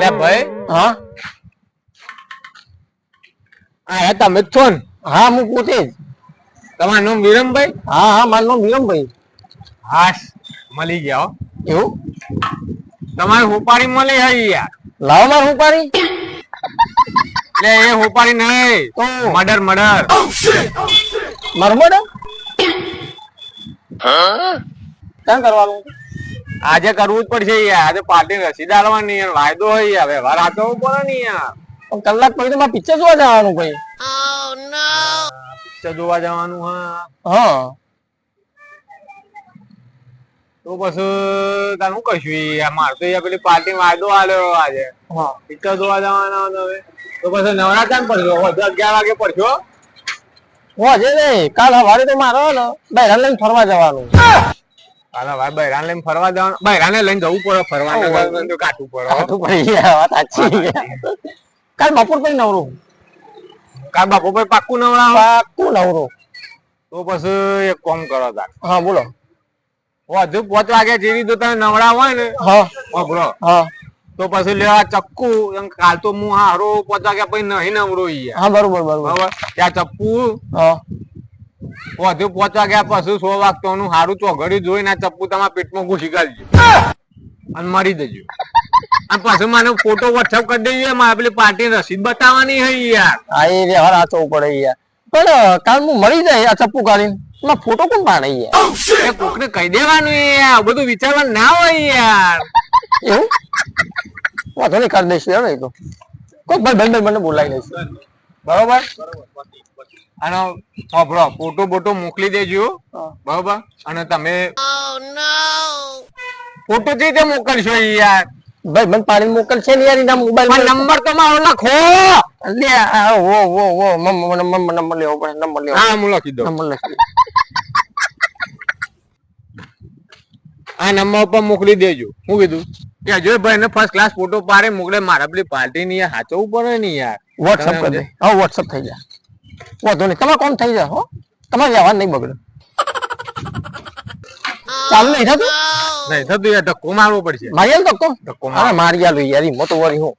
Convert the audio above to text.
લે ભાઈ. હા? આ હતા મિથુન. હા હું પોતે. જ તમારું નામ વિરમભાઈ? હા હા મારું નામ વિરમભાઈ. હાશ મળી ગયા હો. એવું? તમારે હોપારી મળી હઈ યાર. લાવો માર હું પારી લે એ હોપારી નહીં. તો? Murder murder. મરમડ ક્યાં કરવાનું? આજે કરવું જ પડશે યાર. આજે પાર્ટી રસીદ આલવાની યાર. વાયદો હોય યાર. વ્યવહાર આચરવો પડે ને યાર. પણ કલાક પછી તો મારે પિક્ચર જોવા જવાનું ભાઈ. પિક્ચર જોવા જવાનું હા. હા. તો પછી તાર શું કશું યાર મારે તો યાર પેલી પાર્ટી વાયદો આલ્યો આજે. હા. પિક્ચર જોવા જવાના હવે. તો પછી નવરાત્રા પડશો? હજુ અગિયાર વાગે પડશો? હું હજે નહીં. કાલ સવારે તો મારો ને. બહેરા લઈને ફરવા જવાનું. હાલો ભાઈ બૈરાન લઈને ફરવા જવાનું. બૈરાને લઈને જવું પડે ફરવા તો કાઠું પડે. કાઠું પડી વાત સાચી કાલ બપોર પછી નવરો? કાલ બપોર પછી પાક્કું નવરા પાક્કું નવરો. તો પછી એક કોમ કરો તાર. હા બોલો. વધુ પાંચ વાગે જેવી તો તમે નવરા હોય ને હા. બોલો. હા. તો પછી લેવા ચક્કુ એમ કાલ તો હું હારો પાંચ વાગ્યા પછી નહીં નવરો હા બરોબર બરોબર. બરાબર? ત્યાં ચપ્પુ હા. વધુ પહોંચવા ગયા પશુ સો વાગતોનું હારું ચોઘડ્યું જોઈને ચપ્પુ તમારા પેટમાં ઘૂસી કાઢજો અને મરી જજો. અને પછી મને ફોટો વોટ્સઅપ કરી દેજો મારે પેલી પાર્ટી રસીદ બતાવવાની હે યાર. હા એ વ્યવહાર આચવું પડે યાર. પણ કાલ હું મરી જાય આ ચપ્પુ કાઢીને. એમાં ફોટો કોણ પાડે યાર? એ કોકને કહી દેવાનું યાર. બધું વિચારવાનું ના હોય યાર. એવું? વાંધો નહીં કરી દઈશું. યાર એ તો. કોઈ ભાઈ ભાઈ મને બોલાવી લઈશ બરોબર? અને હોભળો ફોટો બોટો મોકલી દેજો. બરોબર? અને તમે ફોટો જે રીતે મોકલશો યાર? ભાઈ મને પાણી મોકલશે ને યાર એના મોબાઈલ નંબર તો મારો લખો લે ઓ ઓ ઓ નંબર લેવો પડે નંબર લેવો હા હું લખી દઉં. નંબર લખી આ નંબર ઉપર મોકલી દેજો. હું કીધું? કે જો ભાઈ ને ફર્સ્ટ ક્લાસ ફોટો પાડે મોકલે મારા પેલી પાર્ટી ની હાચવું પડે ને યાર. વોટ્સઅપ કરી દે. હા વોટ્સઅપ થઈ જાય. વાંધો નહીં. તમારે કોમ થઈ જાય હો. તમારે વ્યવહાર નહીં બગડે. ચાલુ નહીં થતું? નહીં થતું યાર ધક્કો મારવો પડશે. મારી આલ ધક્કો? ધક્કો અરે મારી આલું યાર મોટો વરી હું.